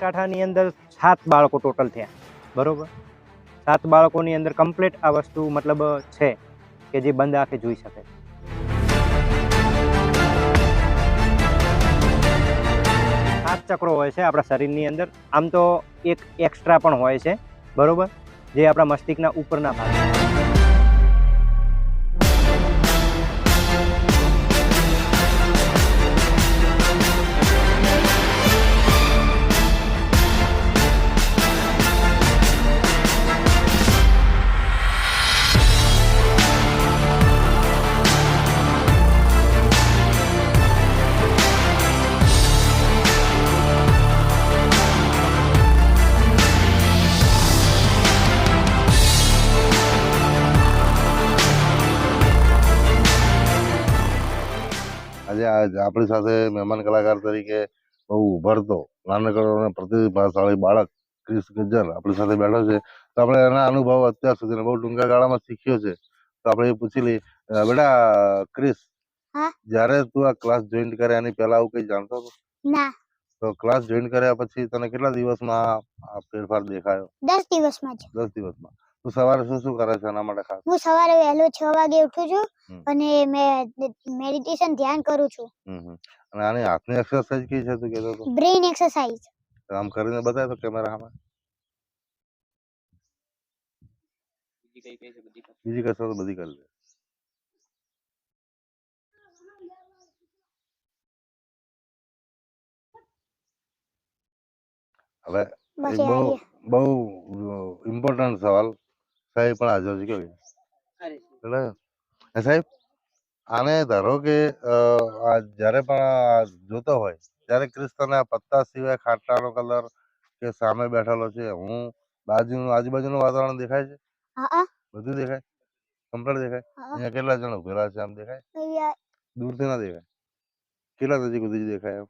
બનાસકાંઠાની અંદર સાત બાળકો ટોટલ થયા. બરાબર? સાત બાળકોની અંદર કમ્પ્લીટ આ વસ્તુ મતલબ છે કે જે બંધ આંખે જોઈ શકે. સાત ચક્રો હોય છે આપણા શરીરની અંદર. આમ તો એક એક્સ્ટ્રા પણ હોય છે. બરોબર? જે આપણા મસ્તિષ્કના ઉપરના ભાગ આજે આપણી સાથે મહેમાન કલાકાર તરીકે બહુ ઉભરતો નાનકડો અને પ્રતિભાશાળી બાળક ક્રિસ ગજ્જર આપણી સાથે બેઠો છે. તો આપણે એના અનુભવ અત્યાર સુધી બહુ ટૂંકા ગાળામાં શીખ્યો છે. તો આપણે પૂછી લઈ બેટા ક્રિસ? જ્યારે તું આ ક્લાસ જોઈન કર્યા એની પહેલા આવું કઈ જાણતો હતો? ના. તો ક્લાસ જોઈન કર્યા પછી તને કેટલા દિવસમાં આ ફેરફાર દેખાયો? દસ દિવસમાં જ. દસ દિવસમાં. તું સવારે શું શું કરે છે એના માટે ખાસ? હું સવારે વહેલો 6 વાગે ઉઠું છું અને મેં મેડિટેશન ધ્યાન કરું છું. અને આની હાથની એક્સરસાઇઝ કઈ છે તું કહેતો હતો બ્રેઇન એક્સરસાઇઝ આમ કરીને બતાય તો કેમેરા સામે. બીજી કસરત બધી કરી લે. હવે બહુ બહુ ઇમ્પોર્ટન્ટ સવાલ. સાહેબ પણ હાજર છે કેવું? એટલે સાહેબ આને ધારો કે અ, આ જ્યારે પણ જોતો હોય ત્યારે ક્રિસ્તને આ પત્તા સિવાય ખાટાનો કલર કે સામે બેઠેલો છે હું બાજુનું આજુબાજુનું વાતાવરણ દેખાય છે? બધું દેખાય? કમ્પ્લીટ દેખાય. અહીંયા કેટલા જણ ઉભેલા છે આમ દેખાય? દૂરથી ના દેખાય. કેટલા નજીક સુધી દેખાય એમ?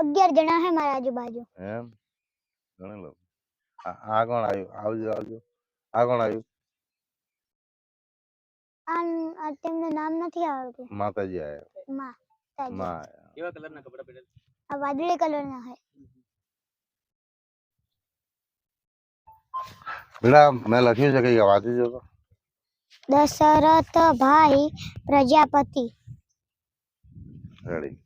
અગિયાર જણા હે મારા આજુબાજુ. એમ? ઘણા લોકો આ આ કોણ આવ્યું? આવજો આવજો. આ કોણ આવ્યું? આ આ તેમનું નામ નથી આવડતું. માતાજી આયા માં તાજી. માં આયા કેવા કલરના કપડા પહેરેલા આ વાદળી કલર ના હે. બેટા મેં લખ્યું છે કઈ વાંચી જો તો દશરથ ભાઈ પ્રજાપતિ. રેડી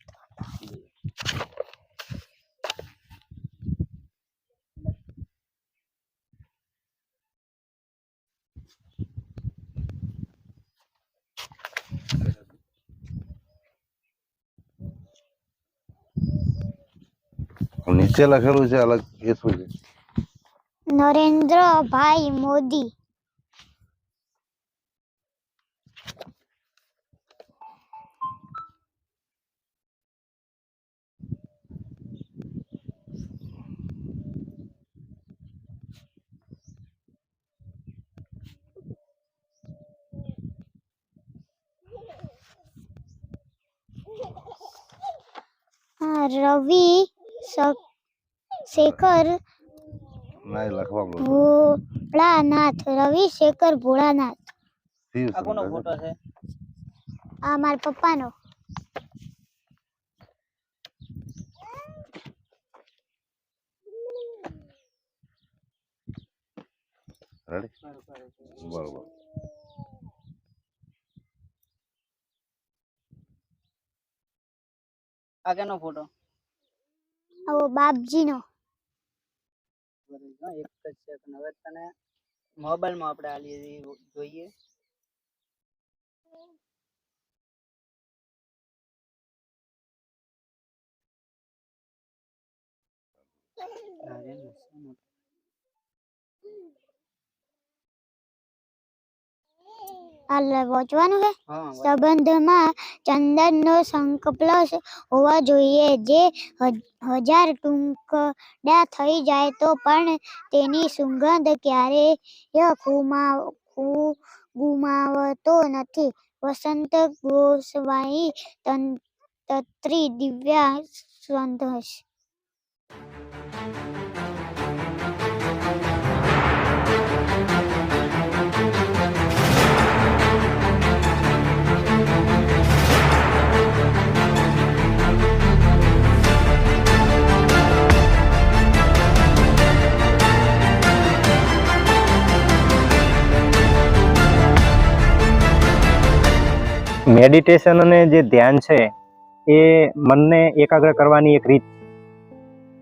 નીચે લખેલું છે અલગ એ શું છે નરેન્દ્રભાઈ મોદી. રવિ શ- શેખર ભોળાનાથ રવિ શેખર ભોળાનાથ આ કોનો સુંદર ફોટો છે? આ મારા પપ્પાનો. રેડી બરોબર. આ કેનો ફોટો? આવો બાપજીનો. એક જ છે. પણ હવે તને મોબાઈલમાં આપણે આલી જોઈએ. આ વાંચવાનું છે સંબંધમાં ચંદનનો સંકલ્પ હોવા જોઈએ. જે હજાર ટુકડા થઈ જાય તો પણ તેની સુગંધ ક્યારેય ગુમાવતો નથી. વસંત ગોસ્વાઈ તંત્રી દિવ્યા સંતોષ. મેડિટેશન અને જે ધ્યાન છે, એ મનને એકાગ્ર કરવાની એક રીત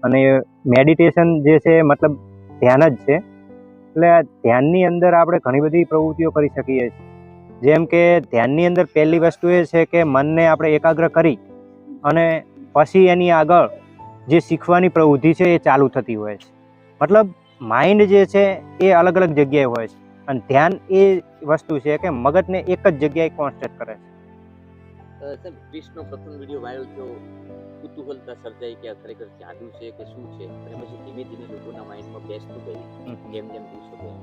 અને મેડિટેશન જે છે, મતલબ ધ્યાન જ છે. એટલે આ ધ્યાનની અંદર આપણે ઘણી બધી પ્રવૃત્તિઓ કરી શકીએ છીએ. જેમ કે ધ્યાનની અંદર પહેલી વસ્તુ એ છે કે મનને આપણે એકાગ્ર કરી અને પછી એની આગળ જે શીખવાની પ્રવૃત્તિ છે, એ ચાલુ થતી હોય છે. મતલબ માઇન્ડ જે છે, એ અલગ અલગ જગ્યાએ હોય છે. અને ધ્યાન એ વસ્તુ છે કે મગજને એક જ જગ્યાએ કોન્સન્ટ્રેટ કરે છે. સાહેબ ક્રિશનો પ્રથમ વીડિયો વાયરલ થયો કુતૂહલતા સર્જાઈ કે આ ખરેખર જાદુ છે કે શું છે? અને પછી ધીમે ધીમે લોકોના માઇન્ડમાં બેસતું ગયું જેમ જેમ દિવસો ગયા.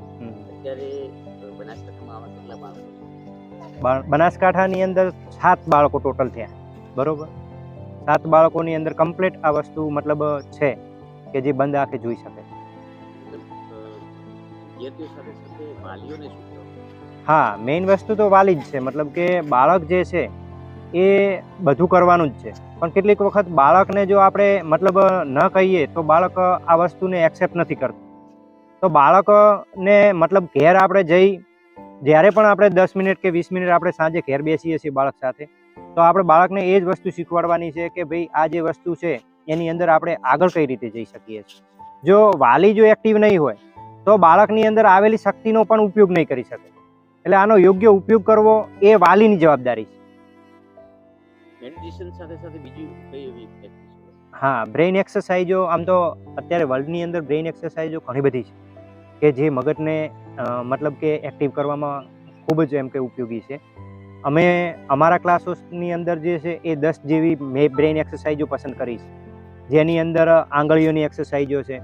અત્યારે બનાસકાંઠામાં આવા કેટલા બાળકો બનાસકાંઠાની અંદર સાત બાળકો ટોટલ થયા. બરોબર? સાત બાળકોની અંદર કમ્પ્લીટ આ વસ્તુ મતલબ છે કે જે બંધ આંખે જોઈ શકે. હા મેઇન વસ્તુ તો વાલી જ છે. મતલબ કે બાળક જે છે એ બધું કરવાનું જ છે. પણ કેટલીક વખત બાળકને જો આપણે મતલબ ન કહીએ તો બાળક આ વસ્તુને એક્સેપ્ટ નથી કરતું. તો બાળકને મતલબ ઘેર આપણે જઈ જ્યારે પણ આપણે દસ મિનિટ કે વીસ મિનિટ આપણે સાંજે ઘેર બેસીએ છીએ બાળક સાથે, તો આપણે બાળકને એ જ વસ્તુ શીખવાડવાની છે કે ભાઈ આ જે વસ્તુ છે એની અંદર આપણે આગળ કઈ રીતે જઈ શકીએ છીએ. જો વાલી જો એક્ટિવ નહીં હોય, તો બાળકની અંદર આવેલી શક્તિનો પણ ઉપયોગ નહીં કરી શકે. એટલે આનો યોગ્ય ઉપયોગ કરવો એ વાલીની જવાબદારી છે. મેડિટેશન સાથે સાથે બીજી કઈ એવી હા બ્રેઇન એક્સરસાઇઝો આમ તો અત્યારે વર્લ્ડની અંદર બ્રેઇન એક્સરસાઇઝો ઘણી બધી છે કે જે મગજને મતલબ કે એક્ટિવ કરવામાં ખૂબ જ એમ કે ઉપયોગી છે. અમે અમારા ક્લાસોની અંદર જે છે એ દસ જેવી મેં બ્રેઇન એક્સરસાઇઝો પસંદ કરી છે. જેની અંદર આંગળીઓની એક્સરસાઇઝો છે,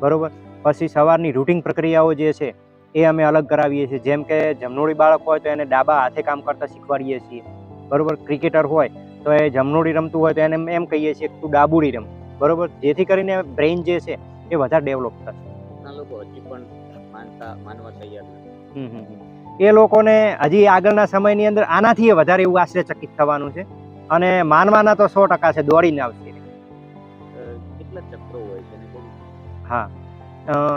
બરાબર? પછી સવારની રૂટિન પ્રક્રિયાઓ જે છે એ અમે અલગ કરાવીએ છીએ. જેમ કે જમનોળી બાળક હોય તો એને ડાબા હાથે કામ કરતા શીખવાડીએ છીએ. બરાબર? ક્રિકેટર હોય તો એ જમનોડી રમતું હોય તો એને એમ કહીએ છીએ કે તું ડાબુડી રમ. બરોબર? જેથી કરીને બ્રેઇન જે છે એ વધારે ડેવલપ થશે. લોકો હજી પણ માનતા માનવા તૈયાર નથી. હમ હમ હમ. એ લોકોને હજી આગળના સમયની અંદર આનાથી વધારે એવું આશ્ચર્યચકિત થવાનું છે. અને માનવાના તો સો ટકા છે દોડીને આવશે. કેટલા ચક્રો હોય છે હા.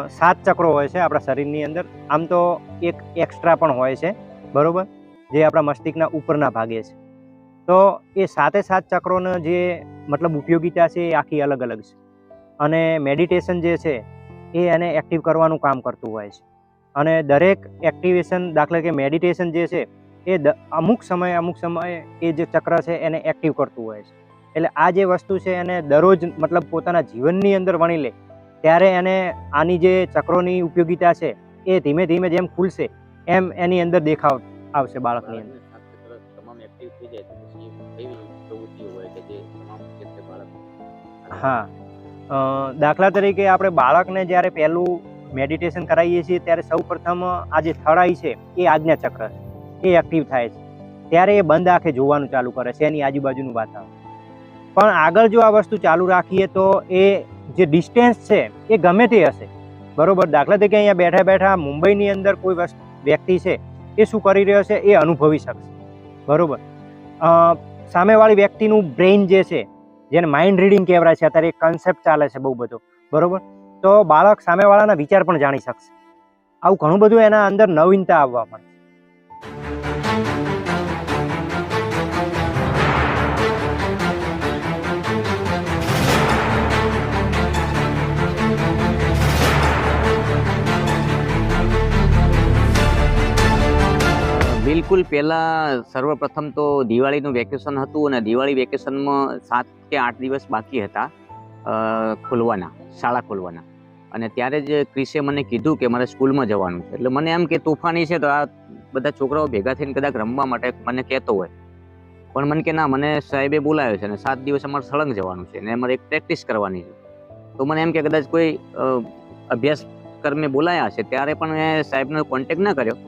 સાત ચક્રો હોય છે આપણા શરીરની અંદર. આમ તો એક એક્સ્ટ્રા પણ હોય છે. બરોબર? જે આપણા મસ્તિષ્કના ઉપરના ભાગે છે. તો એ સાતે સાત ચક્રોનો જે મતલબ ઉપયોગિતા છે એ આખી અલગ અલગ છે. અને મેડિટેશન જે છે એ એને એક્ટિવ કરવાનું કામ કરતું હોય છે. અને દરેક એક્ટિવેશન દાખલા કે મેડિટેશન જે છે એ અમુક સમયે અમુક સમયે એ જે ચક્ર છે એને એક્ટિવ કરતું હોય છે. એટલે આ જે વસ્તુ છે એને દરરોજ મતલબ પોતાના જીવનની અંદર વણી લે, ત્યારે એને આની જે ચક્રોની ઉપયોગિતા છે એ ધીમે ધીમે જેમ ખુલશે એમ એની અંદર દેખાવ આવશે બાળકની અંદર. હા. દાખલા તરીકે આપણે બાળકને જ્યારે પહેલું મેડિટેશન કરાવીએ છીએ, ત્યારે સૌ પ્રથમ આ જે થળાઈ છે, એ આજ્ઞા ચક્ર છે. એ એક્ટિવ થાય છે. ત્યારે એ બંધ આંખે જોવાનું ચાલુ કરે છે, એની આજુબાજુનું વાતાવરણ. પણ આગળ જો આ વસ્તુ ચાલુ રાખીએ તો એ જે ડિસ્ટન્સ છે, એ ગમે તે હશે. બરોબર? દાખલા તરીકે અહીંયા બેઠા બેઠા મુંબઈની અંદર કોઈ વસ્તુ, વ્યક્તિ છે, એ શું કરી રહ્યો છે? એ અનુભવી શકશે. બરોબર? સામેવાળી વ્યક્તિનું બ્રેઇન જે છે જેને માઇન્ડ રીડિંગ કહેવાય છે. અત્યારે એક કન્સેપ્ટ ચાલે છે બહુ બધો. બરોબર? તો બાળક સામેવાળાના વિચાર પણ જાણી શકશે. આવું ઘણું બધું એના અંદર નવીનતા આવવા મળે બિલકુલ પહેલાં સર્વપ્રથમ તો દિવાળીનું વેકેશન હતું અને દિવાળી વેકેશનમાં સાત કે આઠ દિવસ બાકી હતા ખોલવાના, શાળા ખોલવાના. અને ત્યારે જ ક્રિશે મને કીધું કે મારે સ્કૂલમાં જવાનું છે. એટલે મને એમ કે તોફાની છે તો આ બધા છોકરાઓ ભેગા થઈને કદાચ રમવા માટે મને કહેતો હોય. પણ મને કે ના, મને સાહેબે બોલાવ્યો છે અને સાત દિવસ અમારે સળંગ જવાનું છે અને અમારે એક પ્રેક્ટિસ કરવાની છે. તો મને એમ કે કદાચ કોઈ અભ્યાસ કર્મે બોલાયા હશે ત્યારે પણ મેં સાહેબનો કોન્ટેક ના કર્યો.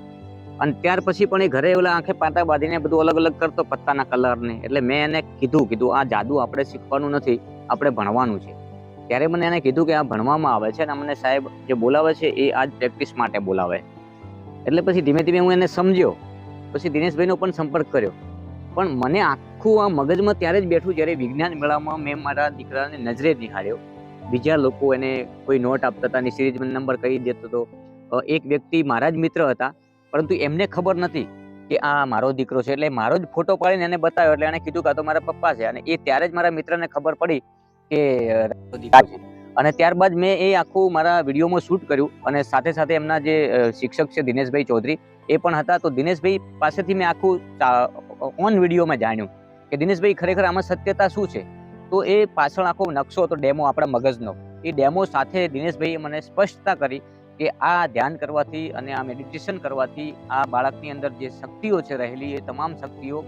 અને ત્યાર પછી પણ એ ઘરે ઓલા આંખે પાટા બાંધીને બધું અલગ અલગ કરતો પત્તાના કલરને. એટલે મેં એને કીધું કીધું, આ જાદુ આપણે શીખવાનું નથી, આપણે ભણવાનું છે. ત્યારે મને એને કીધું કે આ ભણવામાં આવે છે અને મને સાહેબ જે બોલાવે છે એ આજ પ્રેક્ટિસ માટે બોલાવે. એટલે પછી ધીમે ધીમે હું એને સમજ્યો. પછી દિનેશભાઈનો પણ સંપર્ક કર્યો. પણ મને આખું આ મગજમાં ત્યારે જ બેઠું જ્યારે વિજ્ઞાન મેળામાં મેં મારા દીકરાને નજરે નિહાળ્યો. બીજા લોકો એને કોઈ નોટ આપતા હતા અને નંબર કહી દેતો હતો. એક વ્યક્તિ મારા જ મિત્ર હતા. પરંતુ એમને ખબર નથી કે આ મારો દીકરો છે. એટલે મારો જ ફોટો પાડીને એને બતાવ્યો એટલે એને કીધું કે આ તો મારા પપ્પા છે. અને એ ત્યારે જ મારા મિત્રને ખબર પડી કે અને ત્યારબાદ મેં એ આખું મારા વિડીયોમાં શૂટ કર્યું અને સાથે સાથે એમના જે શિક્ષક છે દિનેશભાઈ ચૌધરી, એ પણ હતા. તો દિનેશભાઈ પાસેથી મેં આખું ઓન વિડીયોમાં જાણ્યું કે દિનેશભાઈ ખરેખર આમાં સત્યતા શું છે? તો એ પાછળ આખો નકશો હતો ડેમો આપણા મગજનો. એ ડેમો સાથે દિનેશભાઈએ મને સ્પષ્ટતા કરી કે આ ધ્યાન કરવાથી અને આ મેડિટેશન કરવાથી આ બાળકની અંદર જે શક્તિઓ છે રહેલી, એ તમામ શક્તિઓ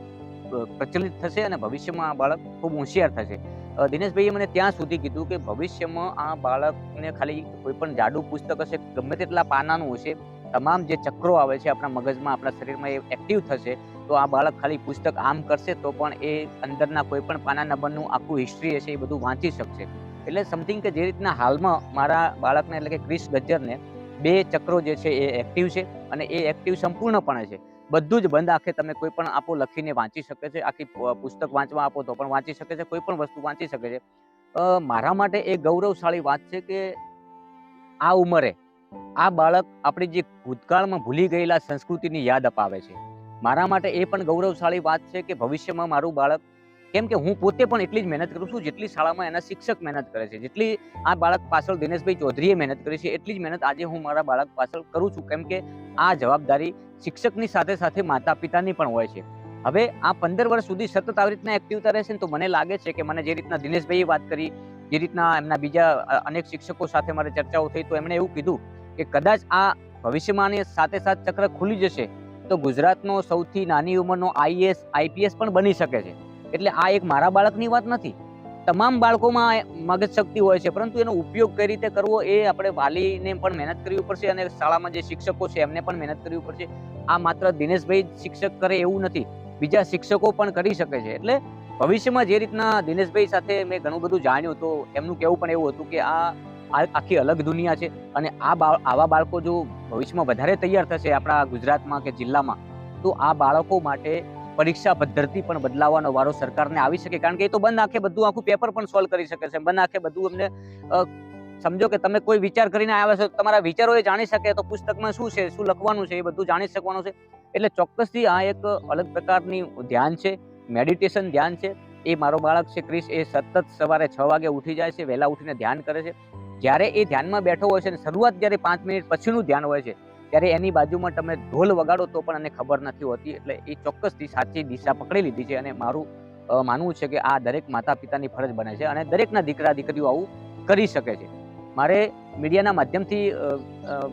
પ્રચલિત થશે અને ભવિષ્યમાં આ બાળક ખૂબ હોશિયાર થશે. દિનેશભાઈએ મને ત્યાં સુધી કીધું કે ભવિષ્યમાં આ બાળકને ખાલી કોઈ પણ જાડુ પુસ્તક હશે, ગમે તેટલા પાનાનું હશે, તમામ જે ચક્રો આવે છે આપણા મગજમાં, આપણા શરીરમાં એ એક્ટિવ થશે, તો આ બાળક ખાલી પુસ્તક આમ કરશે તો પણ એ અંદરના કોઈ પણ પાના નંબરનું આખું હિસ્ટ્રી હશે, એ બધું વાંચી શકશે. એટલે સમથિંગ કે જે રીતના હાલમાં મારા બાળકને એટલે કે ક્રિસ ગજ્જરને બે ચક્રો જે છે એ એક્ટિવ છે અને એ એક્ટિવ સંપૂર્ણપણે છે. બધું જ બંધ આંખે તમે કોઈ પણ આપો લખીને વાંચી શકે છે. આખી પુસ્તક વાંચવા આપો તો પણ વાંચી શકે છે. કોઈ પણ વસ્તુ વાંચી શકે છે. મારા માટે એ ગૌરવશાળી વાત છે કે આ ઉંમરે આ બાળક આપણી જે ભૂતકાળમાં ભૂલી ગયેલા સંસ્કૃતિની યાદ અપાવે છે. મારા માટે એ પણ ગૌરવશાળી વાત છે કે ભવિષ્યમાં મારું બાળક કેમ કે હું પોતે પણ એટલી જ મહેનત કરું છું, જેટલી શાળામાં એના શિક્ષક મહેનત કરે છે. જેટલી આ બાળક પાછળ દિનેશભાઈ ચૌધરીએ મહેનત કરી છે, એટલી જ મહેનત આજે હું મારા બાળક પાછળ કરું છું. કેમ કે આ જવાબદારી શિક્ષકની સાથે સાથે માતા પિતાની પણ હોય છે. હવે આ પંદર વર્ષ સુધી સતત આવી રીતના એક્ટિવતા રહેશે ને તો મને લાગે છે કે મને જે રીતના દિનેશભાઈએ વાત કરી, જે રીતના એમના બીજા અનેક શિક્ષકો સાથે મારે ચર્ચાઓ થઈ, તો એમણે એવું કીધું કે કદાચ આ ભવિષ્યમાં સાથે સાથ ચક્ર ખુલી જશે, તો ગુજરાતનો સૌથી નાની ઉંમરનો આઈએસ, આઈપીએસ પણ બની શકે છે. એટલે આ એક મારા બાળકની વાત નથી. તમામ બાળકોમાં મગજ શક્તિ હોય છે, પરંતુ એનો ઉપયોગ કઈ રીતે કરવો એ આપણે વાલીને પણ મહેનત કરવી પડશે અને શાળામાં જે શિક્ષકો છે એમને પણ મહેનત કરવી પડશે. આ માત્ર દિનેશભાઈ શિક્ષક કરે એવું નથી, બીજા શિક્ષકો પણ કરી શકે છે. એટલે ભવિષ્યમાં જે રીતના દિનેશભાઈ સાથે મેં ઘણું બધું જાણ્યું તો એમનું કહેવું પણ એવું હતું કે આ આખી અલગ દુનિયા છે અને આ આવા બાળકો જો ભવિષ્યમાં વધારે તૈયાર થશે આપણા ગુજરાતમાં કે જિલ્લામાં, તો આ બાળકો માટે પરીક્ષા પદ્ધતિ પણ બદલાવાનો વારો સરકારને આવી શકે. કારણ કે એ તો બંધ આંખે બધું આખું પેપર પણ સોલ્વ કરી શકે છે. બંધ આંખે બધું અમને સમજો કે તમે કોઈ વિચાર કરીને આવ્યા છો, તમારા વિચારો એ જાણી શકે તો પુસ્તકમાં શું છે, શું લખવાનું છે એ બધું જાણી શકવાનું છે. એટલે ચોક્કસથી આ એક અલગ પ્રકારની ધ્યાન છે મેડિટેશન ધ્યાન છે. એ મારો બાળક છે ક્રિશ એ સતત સવારે છ વાગે ઉઠી જાય છે, વહેલા ઉઠીને ધ્યાન કરે છે. જ્યારે એ ધ્યાનમાં બેઠો હોય છે અને શરૂઆત જ્યારે પાંચ મિનિટ પછીનું ધ્યાન હોય છે ત્યારે એની બાજુમાં તમે ઢોલ વગાડો તો પણ એને ખબર નથી હોતી. એટલે એ ચોક્કસથી સાચી દિશા પકડી લીધી છે અને મારું માનવું છે કે આ દરેક માતા પિતાની ફરજ બને છે અને દરેકના દીકરા દીકરીઓ આવું કરી શકે છે. મારે મીડિયાના માધ્યમથી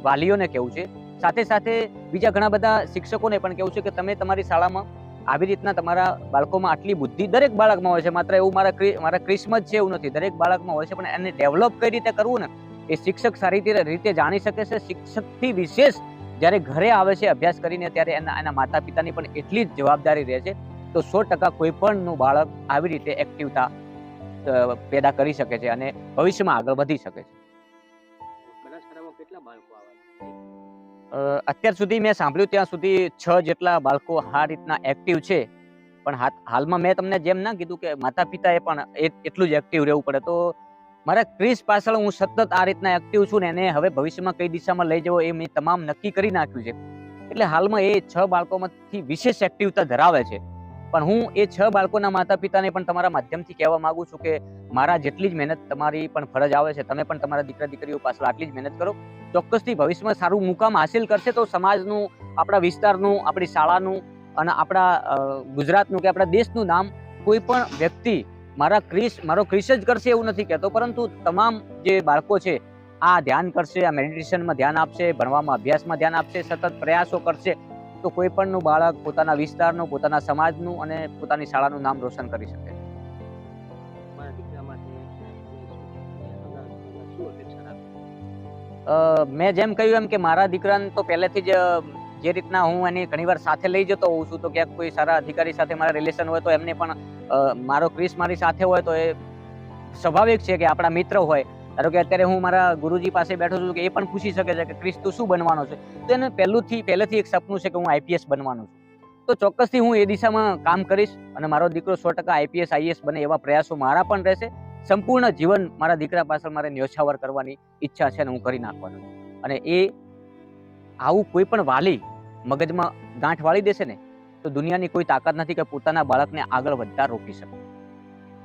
વાલીઓને કહેવું છે. સાથે સાથે બીજા ઘણા બધા શિક્ષકોને પણ કહેવું છે કે તમે તમારી શાળામાં આવી રીતના તમારા બાળકોમાં આટલી બુદ્ધિ દરેક બાળકમાં હોય છે. માત્ર એવું મારા મારા ક્રિસમસ છે એવું નથી. દરેક બાળકમાં હોય છે, પણ એને ડેવલપ કઈ રીતે કરવું ને એ શિક્ષક સારી રીતે રીતે જાણી શકે છે. શિક્ષકથી વિશેષ જ્યારે ઘરે આવે છે અભ્યાસ કરીને ત્યારે એના એના માતા પિતાની પણ એટલી જ જવાબદારી રહે છે. તો સો ટકા કોઈ પણનું બાળક આવી રીતે એક્ટિવતા પેદા કરી શકે છે અને ભવિષ્યમાં આગળ વધી શકે છે. અત્યાર સુધી મેં સાંભળ્યું ત્યાં સુધી છ જેટલા બાળકો આ રીતના એક્ટિવ છે. પણ હાલમાં મેં તમને જેમ ના કીધું કે માતા પિતાએ પણ એટલું જ એક્ટિવ રહેવું પડે. તો મારા ક્રિસ પાછળ હું સતત આ રીતના એક્ટિવ છું ને એને હવે ભવિષ્યમાં કઈ દિશામાં લઈ જવો એ મેં તમામ નક્કી કરી નાખ્યું છે. એટલે હાલમાં એ છ બાળકોમાંથી વિશેષ એક્ટિવતા ધરાવે છે. પણ હું એ છ બાળકોના માતા પિતાને પણ તમારા માધ્યમથી કહેવા માંગુ છું કે મારા જેટલી જ મહેનત તમારી પણ ફરજ આવે છે, તમે પણ તમારા દીકરા દીકરીઓ પાછળ આટલી જ મહેનત કરો. ચોક્કસથી ભવિષ્યમાં સારું મુકામ હાસિલ કરશે તો સમાજનું, આપણા વિસ્તારનું, આપણી શાળાનું અને આપણા ગુજરાતનું કે આપણા દેશનું નામ કોઈ પણ વ્યક્તિ મારા ક્રિસ મારો ક્રિસ જ કરશે એવું નથી કહેતો, પરંતુ તમામ જે બાળકો છે, આ ધ્યાન કરશે, આ મેડિટેશનમાં ધ્યાન આપશે, ભણવામાં, અભ્યાસમાં ધ્યાન આપશે, સતત પ્રયાસો કરશે, તો કોઈ પણનું બાળક પોતાના વિસ્તારનું, પોતાના સમાજનું અને પોતાની શાળાનું નામ રોશન કરી શકે. મેં જેમ કહ્યું એમ કે મારા દીકરાને તો પહેલેથી જ જે રીતના હું એની ઘણીવાર સાથે લઈ જતો હોઉં છું, તો ક્યાંક કોઈ સારા અધિકારી સાથે મારા રિલેશન હોય તો એમને પણ મારો ક્રિસ મારી સાથે હોય તો એ સ્વાભાવિક છે કે આપણા મિત્ર હોય. ધારો કે અત્યારે હું મારા ગુરુજી પાસે બેઠો છું કે એ પણ પૂછી શકે છે કે ક્રિસ તું શું બનવાનો છે? તો એને પહેલુંથી, પહેલેથી એક સપનું છે કે હું આઈપીએસ બનવાનો છું. તો ચોક્કસથી હું એ દિશામાં કામ કરીશ અને મારો દીકરો સો ટકા આઈપીએસ આઈએસ બને એવા પ્રયાસો મારા પણ રહેશે. સંપૂર્ણ જીવન મારા દીકરા પાછળ મારે ન્યોછાવર કરવાની ઈચ્છા છે અને હું કરી નાખવાનું અને એ આવું કોઈ પણ વાલી મગજમાં ગાંઠ વાળી દેશે ને, તો દુનિયાની કોઈ તાકાત નથી કે પોતાના બાળકને આગળ વધતા રોકી શકે.